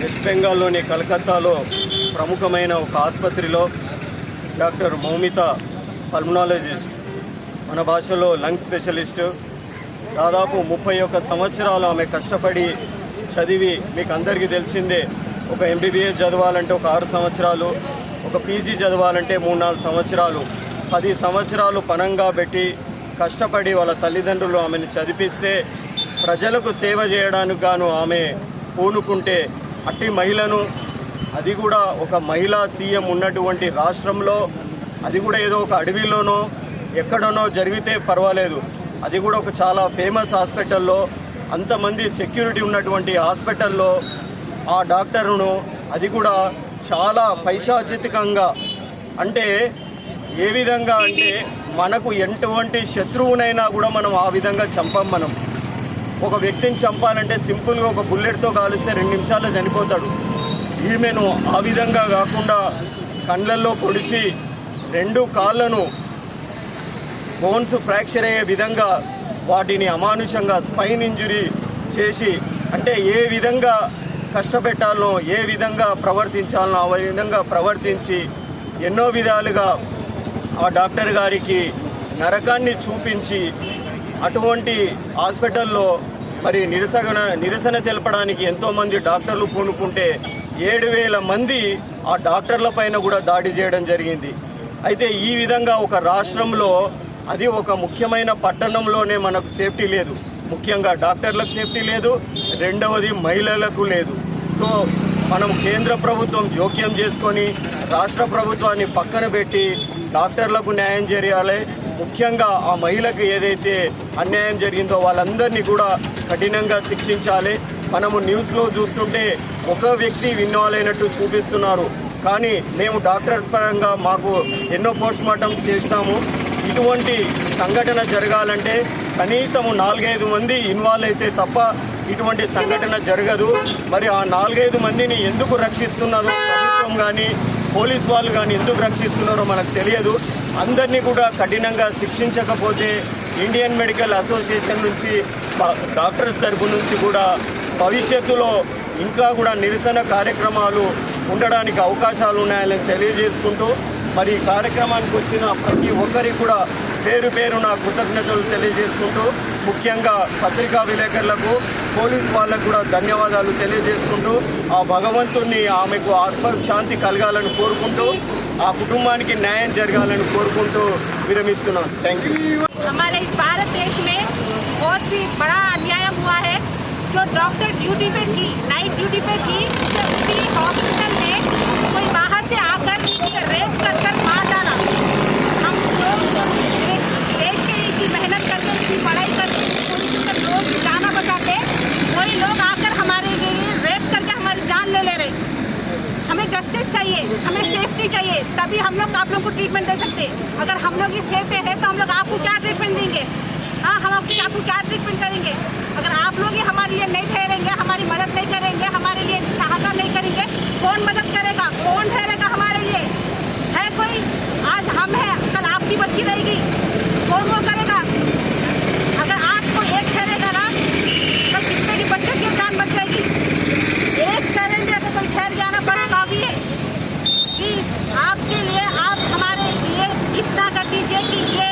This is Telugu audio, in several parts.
వెస్ట్ బెంగాల్లోని కలకత్తాలో ప్రముఖమైన ఒక ఆసుపత్రిలో డాక్టర్ మౌమిత పల్మనాలజిస్ట్. మన భాషలో లంగ్ స్పెషలిస్టు. దాదాపు ముప్పై ఒక్క సంవత్సరాలు ఆమె కష్టపడి చదివి మీకు అందరికీ తెలిసిందే ఒక ఎంబీబీఎస్ చదవాలంటే ఒక ఆరు సంవత్సరాలు ఒక పీజీ చదవాలంటే మూడు నాలుగు సంవత్సరాలు. పది సంవత్సరాలు పనంగా పెట్టి కష్టపడి వాళ్ళ తల్లిదండ్రులు ఆమెను చదివిస్తే ప్రజలకు సేవ చేయడానికి గాను ఆమె పూనుకుంటే అట్టి మహిళను అది కూడా ఒక మహిళా సీఎం ఉన్నటువంటి రాష్ట్రంలో అది కూడా ఏదో ఒక అడవిలోనో ఎక్కడనో జరిగితే పర్వాలేదు. అది కూడా ఒక చాలా ఫేమస్ హాస్పిటల్లో అంతమంది సెక్యూరిటీ ఉన్నటువంటి హాస్పిటల్లో ఆ డాక్టర్ను అది కూడా చాలా పైశాచితికంగా అంటే ఏ విధంగా అంటే మనకు ఎటువంటి శత్రువునైనా కూడా మనం ఆ విధంగా చంపం మనం. ఒక వ్యక్తిని చంపాలంటే సింపుల్గా ఒక బుల్లెట్తో కాలిస్తే రెండు నిమిషాల్లో చనిపోతాడు. ఈమెను ఆ విధంగా కాకుండా కండ్లల్లో పొడిచి రెండు కాళ్ళను బోన్స్ ఫ్రాక్చర్ అయ్యే విధంగా వాటిని అమానుషంగా స్పైన్ ఇంజురీ చేసి అంటే ఏ విధంగా కష్టపెట్టాలనో ఏ విధంగా ప్రవర్తించాలనో ఆ విధంగా ప్రవర్తించి ఎన్నో విధాలుగా ఆ డాక్టర్ గారికి నరకాన్ని చూపించి అటువంటి హాస్పిటల్లో మరి నిరసన నిరసన తెలపడానికి ఎంతోమంది డాక్టర్లు పూనుకుంటే ఏడు వేల మంది ఆ డాక్టర్ల పైన కూడా దాడి చేయడం జరిగింది. అయితే ఈ విధంగా ఒక రాష్ట్రంలో అది ఒక ముఖ్యమైన పట్టణంలోనే మనకు సేఫ్టీ లేదు. ముఖ్యంగా డాక్టర్లకు సేఫ్టీ లేదు రెండవది మహిళలకు లేదు. సో మనం కేంద్ర ప్రభుత్వం జోక్యం చేసుకొని రాష్ట్ర ప్రభుత్వాన్ని పక్కన పెట్టి డాక్టర్లకు న్యాయం చేయాలి. ముఖ్యంగా ఆ మహిళకు ఏదైతే అన్యాయం జరిగిందో వాళ్ళందరినీ కూడా కఠినంగా శిక్షించాలి. మనము న్యూస్లో చూస్తుంటే ఒక వ్యక్తి ఇన్వాల్వ్ అయినట్టు చూపిస్తున్నారు. కానీ మేము డాక్టర్స్ పరంగా మాకు ఎన్నో పోస్ట్ మార్టమ్స్ చేసినాము ఇటువంటి సంఘటన జరగాలంటే కనీసం నాలుగైదు మంది ఇన్వాల్వ్ అయితే తప్ప ఇటువంటి సంఘటన జరగదు. మరి ఆ నాలుగైదు మందిని ఎందుకు రక్షిస్తున్నారో? ప్రభుత్వం కానీ పోలీస్ వాళ్ళు కానీ ఎందుకు రక్షిస్తున్నారో మనకు తెలియదు. అందరినీ కూడా కఠినంగా శిక్షించకపోతే ఇండియన్ మెడికల్ అసోసియేషన్ నుంచి డాక్టర్స్ తరపు నుంచి కూడా భవిష్యత్తులో ఇంకా కూడా నిరసన కార్యక్రమాలు ఉండడానికి అవకాశాలు ఉన్నాయని తెలియజేసుకుంటూ మరి ఈ కార్యక్రమానికి వచ్చిన ప్రతి ఒక్కరికి కూడా పేరు పేరు నా కృతజ్ఞతలు తెలియజేసుకుంటూ ముఖ్యంగా పత్రికా విలేకరులకు పోలీస్ వాళ్ళకు కూడా ధన్యవాదాలు తెలియజేసుకుంటూ ఆ భగవంతుణ్ణి ఆమెకు ఆత్మశాంతి కలగాలని కోరుకుంటూ ఆ కుటుంబానికి న్యాయం జరగాలని కోరుకుంటూ విరమిస్తున్నాను థ్యాంక్ యూ हमारे इस भारत देश में बहुत ही बड़ा अन्याय हुआ है जो डॉक्टर ड्यूटी पे थी नाइट ड्यूटी पे थी उसे उसी हॉस्पिटल लोग को ट्रीटमेंट दे सकते अगर हम लोग ये सेहते है तो हम लोग आपको क्या ट्रीटमेंट देंगे? हाँ हम आपको आपको क्या ट्रीटमेंट करेंगे? अगर आप लोग ही हमारे लिए नहीं ठहरेंगे, हमारी मदद नहीं करेंगे, हमारे लिए सहायता नहीं करेंगे, कौन मदद करेगा? कौन ठहरेगा हमारे लिए है कोई आज हम हैं कल आपकी बच्ची रहेगी कौन वो करेगा अगर आज कोई एक ठहरेगा ना कल कितने की बच्चे की जान बच जाएगी एक करेंगे तो कोई ठहर गया ना बस काफ़ी है प्लीज़ आपके लिए आप हमारे लिए इतना कर दीजिए कि ये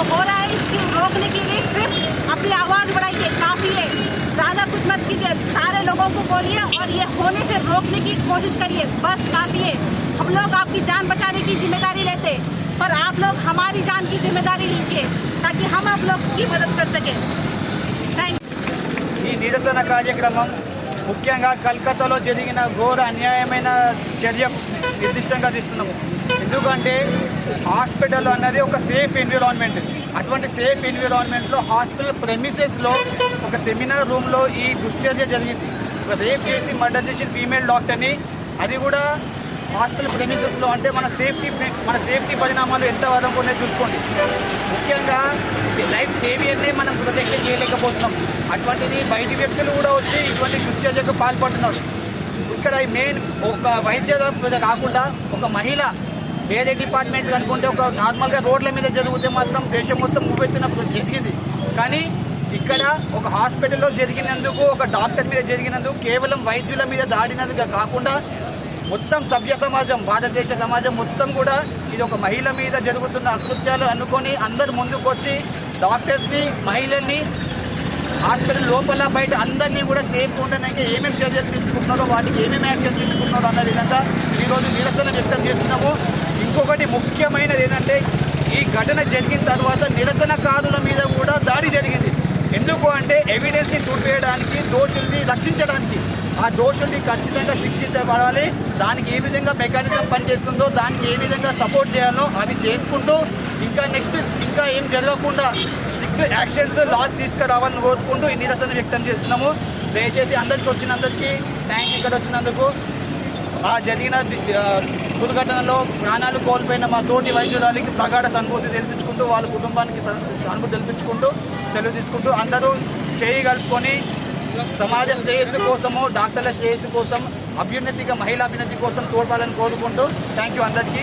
जो हो रहा है इसको रोकने के लिए सिर्फ अपनी आवाज़ बढ़ाइए काफ़ी है ज़्यादा कुछ मत कीजिए सारे लोगों को बोलिए और ये होने से रोकने की कोशिश करिए बस काफ़ी है हम लोग आपकी जान बचाने की जिम्मेदारी लेते हैं, पर आप लोग हमारी जान की जिम्मेदारी लीजिए ताकि हम आप लोग की मदद कर सकें थैंक ఈ నిరసన కార్యక్రమం ముఖ్యంగా కల్కత్తాలో జరిగిన ఘోర అన్యాయమైన చర్య నిర్దిష్టంగా తీస్తున్నాము ఎందుకంటే హాస్పిటల్ అన్నది ఒక సేఫ్ ఎన్విరాన్మెంట్ అటువంటి సేఫ్ ఎన్విరాన్మెంట్లో హాస్పిటల్ ప్రెమిసెస్లో ఒక సెమినార్ రూమ్లో ఈ దుశ్చర్య జరిగింది. ఒక రేప్ చేసి మర్డర్ చేసిన ఫీమేల్ డాక్టర్ని అది కూడా హాస్పిటల్ ప్రెమిసెస్లో అంటే మన సేఫ్టీ మన సేఫ్టీ పరిణామాలు ఎంత వరకు చూసుకోండి. ముఖ్యంగా లైఫ్ సేవియర్నే మనం ప్రొటెక్షన్ చేయలేకపోతున్నాం. అటువంటిది బయటి వ్యక్తులు కూడా వచ్చి ఇటువంటి దుశ్చర్యకు పాల్పడుతున్నారు. ఇక్కడ మెయిన్ ఒక వైద్య కాకుండా ఒక మహిళ వేరే డిపార్ట్మెంట్స్ అనుకుంటే ఒక నార్మల్గా రోడ్ల మీద జరిగితే మాత్రం దేశం మొత్తం మూవెత్తిన జరిగింది. కానీ ఇక్కడ ఒక హాస్పిటల్లో జరిగినందుకు ఒక డాక్టర్ మీద జరిగినందుకు కేవలం వైద్యుల మీద దాడినందుకు కాకుండా మొత్తం సభ్య సమాజం భారతదేశ సమాజం మొత్తం కూడా ఇది ఒక మహిళ మీద జరుగుతున్న అకృత్యాలు అనుకొని అందరు ముందుకొచ్చి డాక్టర్స్ని మహిళల్ని హాస్పిటల్ లోపల బయట అందరినీ కూడా సేఫ్ ఉండడానికి ఏమేమి చర్యలు తీసుకుంటున్నారో వాటికి ఏమేమి యాక్షన్ తీసుకుంటున్నారో అన్న విధంగా ఈరోజు నిరసన వ్యక్తం చేస్తున్నాము. ఇంకొకటి ముఖ్యమైనది ఏంటంటే ఈ ఘటన జరిగిన తర్వాత నిరసనకారుల మీద కూడా దాడి జరిగింది. ఎందుకు అంటే ఎవిడెన్స్ని చూపేయడానికి దోషుల్ని రక్షించడానికి. ఆ దోషుల్ని ఖచ్చితంగా శిక్షించబడాలి. దానికి ఏ విధంగా మెకానిజం పనిచేస్తుందో దానికి ఏ విధంగా సపోర్ట్ చేయాలో అవి చేసుకుంటూ ఇంకా నెక్స్ట్ ఇంకా ఏం జరగకుండా స్ట్రిక్ట్ యాక్షన్స్ లాస్ తీసుకురావాలని కోరుకుంటూ ఈ నిరసన వ్యక్తం చేస్తున్నాము. దయచేసి అందరికి వచ్చినందరికీ థ్యాంక్ ఇక్కడ వచ్చినందుకు. ఆ జరిగిన దుర్ఘటనలో ప్రాణాలు కోల్పోయిన మా తోటి వైద్యురాలికి ప్రగాఢ సానుభూతి తెలిపించుకుంటూ వాళ్ళ కుటుంబానికి సా- సానుభూతి తెలిపించుకుంటూ సెలవు తీసుకుంటూ అందరూ చేయి కలుపుకొని సమాజ శ్రేయస్సు కోసము డాక్టర్ల శ్రేయస్సు కోసం అభ్యున్నతిగా మహిళా అభ్యున్నతి కోసం తోడ్పాలని కోరుకుంటూ థ్యాంక్ యూ అందరికీ.